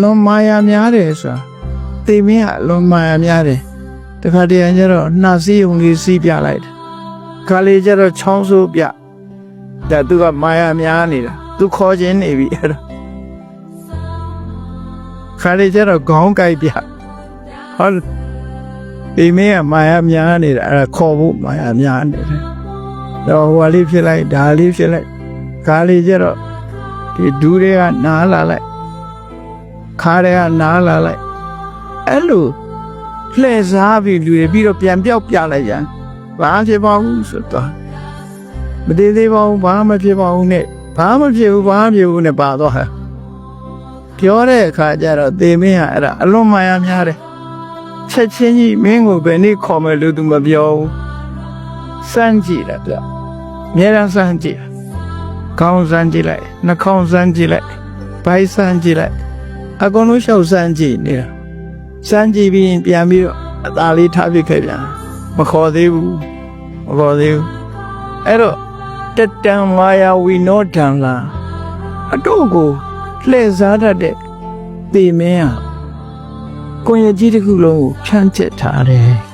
လွန်မာယာများတယ်ဆိုတာသေမင်းကအလွန်မာယာများတယ်တခါတည်းကျတော့နှာစီးုံလေးစီးပြလိုက်တယ်ခါလေးကျတော့ချောင်းဆိုးပြဒါသူကမာယာများနေတာသူခေါ်ခြင်းနေပြီအဲ့တော့ခါလေးကျတော့ခေါင်းကိုက်ပြဟုတ်သေမင်းကမာယာများနေတာအဲ့ဒါခေါ်ဖို့မာယာများနေတယ်တော့ဟိုဟာလေးဖြစ်လိုက်ဒါလေးဖြစ်လိုက်ခါလေးကျတော့ဒီဒူးတွေကနားလာလိုက် ခါတွေကနားလာလိုက်အဲ့လိုလှည့်စားပြီးလူတွေပြီးတော့ပြန်ပြောက်ပြလိုက်ကြဘာဖြစ်ပါဘူးဆိုတော့မတည်သေးပါဘူးဘာမှဖြစ်ပါဘူးနဲ့ဘာမှဖြစ်ဘူးဘာမှဖြစ်ဘူးနဲ့ပါတော့ဟဲ့ပြောတဲ့အခါကျတော့သေမင်းဟာအဲ့ဒါအလွန်မာယာများတယ်ချက်ချင်းကြီးမင်းကိုဘယ်နည်းခေါ်မယ်လို့သူမပြောဘူးစမ်းကြည့်တယ်ဗျအများအားစမ်းကြည့်ခေါင်းစမ်းကြည့်လိုက်နှာခေါင်းစမ်းကြည့်လိုက်ဗိုက်စမ်းကြည့်လိုက် အကုန်လုံးရှောက်စမ်းကြည့်နေတာစမ်းကြည့်ပြီးရင်ပြန်ပြီးတော့အသာလေးထားပစ်ခဲ့ပြန်မခေါ်သေးဘူးမခေါ်သေးဘူးအဲ့တော့တတံမာယာဝီနောတံလာအတော့ကိုလှည့်စားတတ်တဲ့ပေမင်းဟာကိုယ်ရကြီးတစ်ခုလုံးကိုဖြန့်ကျက်ထားတယ်